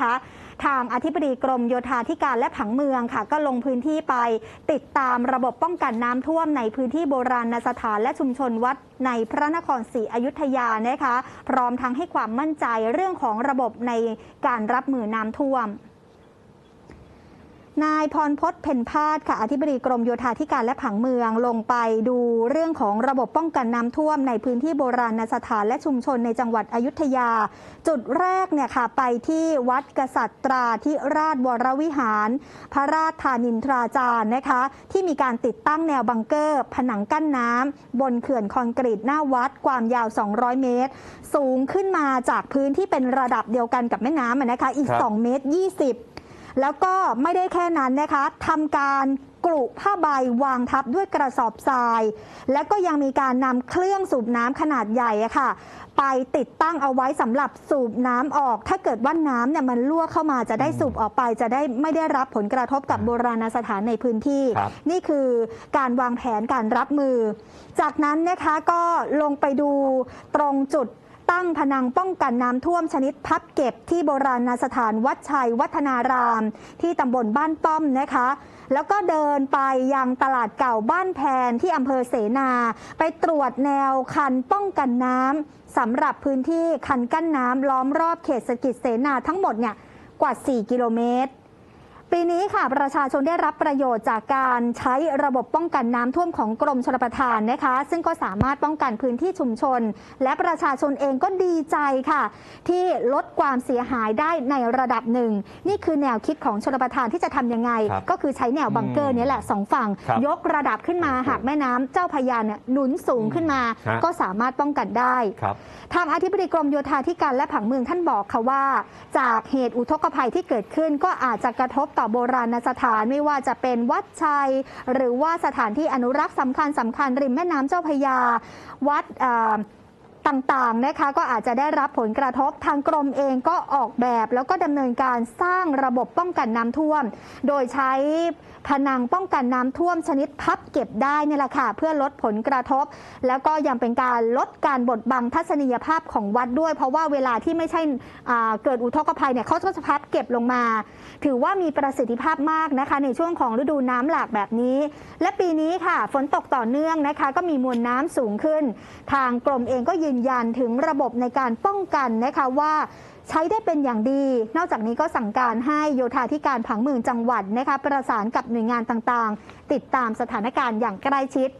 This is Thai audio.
คะทางอธิบดีกรมโยธาธิการและผังเมืองค่ะ ก็ลงพื้นที่ไปติดตามระบบป้องกันน้ำท่วมในพื้นที่โบราณสถานและชุมชนวัดในพระนครศรีอยุธยานะคะ พร้อมทั้งให้ความมั่นใจเรื่องของระบบในการรับมือน้ำท่วม นายพรพศเพ็ญพาดค่ะอธิบดีกรมโยธาธิการและผังเมืองลงไปดูเรื่องของระบบป้องกันน้ำท่วมในพื้นที่โบราณสถานและชุมชนในจังหวัดอยุธยา จุดแรกเนี่ยค่ะไปที่วัดกษัตราธิราชวรวิหาร พระราชธานินทราจารย์นะคะ ที่มีการติดตั้งแนวบังเกอร์ ผนังกั้นน้ำบนเขื่อนคอนกรีตหน้าวัดความยาว 200 เมตร สูงขึ้นมาจากพื้นที่เป็นระดับเดียวกันกับแม่น้ำนะคะอีก 2 เมตร 20 แล้วก็ไม่ได้แค่นั้นนะคะทำการกรุผ้าใบวางทับด้วยกระสอบทราย แล้วก็ยังมีการนำเครื่องสูบน้ำขนาดใหญ่อะค่ะ ไปติดตั้งเอาไว้สำหรับสูบน้ำออก ถ้าเกิดว่าน้ำเนี่ยมันรั่วเข้ามาจะได้สูบออกไป จะได้ไม่ได้รับผลกระทบกับโบราณสถานในพื้นที่ครับนี่คือการวางแผนการรับมือ จากนั้นนะคะก็ลงไปดูตรงจุด ตั้งพนังป้องกันน้ำท่วมชนิดพับเก็บที่โบราณสถานวัดชัยวัฒนาราม ที่ตำบลบ้านป้อมนะคะ แล้วก็เดินไปยังตลาดเก่าบ้านแพนที่อำเภอเสนา ไปตรวจแนวคันป้องกันน้ำสำหรับพื้นที่คันกั้นน้ำล้อมรอบเขตเศรษฐกิจเสนาทั้งหมดเนี่ยกว่า 4 กิโลเมตร ปีนี้ค่ะประชาชนได้รับประโยชน์จากการใช้ระบบป้องกันน้ำท่วมของกรมชลประทานนะคะ ซึ่งก็สามารถป้องกันพื้นที่ชุมชน และประชาชนเองก็ดีใจค่ะ ที่ลดความเสียหายได้ในระดับหนึ่ง นี่คือแนวคิดของชลประทานที่จะทำยังไง ครับก็คือใช้แนวบังเกอร์เนี้แหละสองฝั่ง ครับยกระดับขึ้นมาโอ้โหหากแม่น้ำเจ้าพระยาเนี่ยหนุนสูงขึ้นมา ฮะ ก็สามารถป้องกันได้ ครับ ทางอธิบดีกรมโยธาธิการและผังเมืองท่านบอกค่ะว่า จากเหตุอุทกภัยที่เกิดขึ้นก็อาจจะกระทบต่อโบราณสถานไม่ว่าจะเป็นวัดชัย หรือว่าสถานที่อนุรักษ์สำคัญสำคัญริมแม่น้ำเจ้าพยา วัดอ่า ต่างๆนะคะก็อาจจะได้รับผลกระทบทางกรมเองก็ออกแบบ แล้วก็ดำเนินการสร้างระบบป้องกันน้ำท่วม โดยใช้ผนังป้องกันน้ำท่วมชนิดพับเก็บได้นี่แหละค่ะเพื่อลดผลกระทบ แล้วก็ยังเป็นการลดการบดบังทัศนียภาพของวัดด้วย เพราะว่าเวลาที่ไม่ใช่เกิดอุทกภัยเนี่ยเขาก็จะพับเก็บลงมา ถือว่ามีประสิทธิภาพมากนะคะในช่วงของฤดูน้ำหลากแบบนี้ และปีนี้ค่ะฝนตกต่อเนื่องนะคะ ก็มีมวลน้ำสูงขึ้น ทางกรมเองก็ยืนยันถึงระบบในการป้องกันนะคะว่าใช้ได้เป็นอย่างดี นอกจากนี้ก็สั่งการให้โยธาธิการผังเมืองจังหวัดนะคะประสานกับหน่วยงานต่างๆ ติดตามสถานการณ์อย่างใกล้ชิด